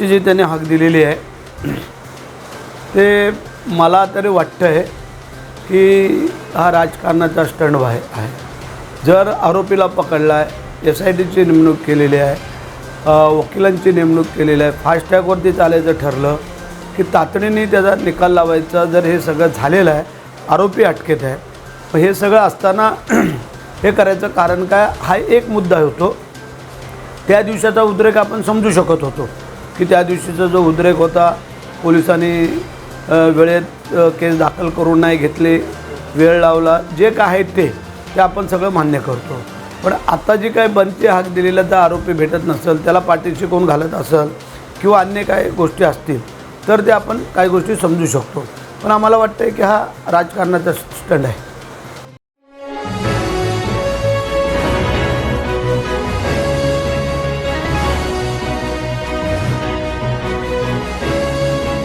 ची जी त्याने हाक दिलेली आहे ते मला तरी वाटतं आहे की हा राजकारणाचा स्टंड आहे. आहे जर आरोपीला पकडला आहे एस आय टीची नेमणूक केलेली आहे वकिलांची नेमणूक केलेली आहे फास्टॅगवरती चालायचं ठरलं की तातडीने त्याचा निकाल लावायचा जर हे सगळं झालेलं आहे आरोपी अटकेत आहे मग हे सगळं असताना हे करायचं कारण काय? हा एक मुद्दा होतो. त्या दिवसाचा उद्रेक आपण समजू शकत होतो. की त्या दिवशीचा जो उद्रेक होता पोलिसांनी वेळेत केस दाखल करून नाही घेतले वेळ लावला जे काय आहे ते ते आपण सगळं मान्य करतो. पण आता जी काही बनती हाक दिलेला तर आरोपी भेटत नसेल त्याला पाठीशी कोण घालत असेल किंवा अन्य काही गोष्टी असतील तर ते आपण काही गोष्टी समजू शकतो. पण आम्हाला वाटतं की हा राजकारणाचा स्टंड आहे.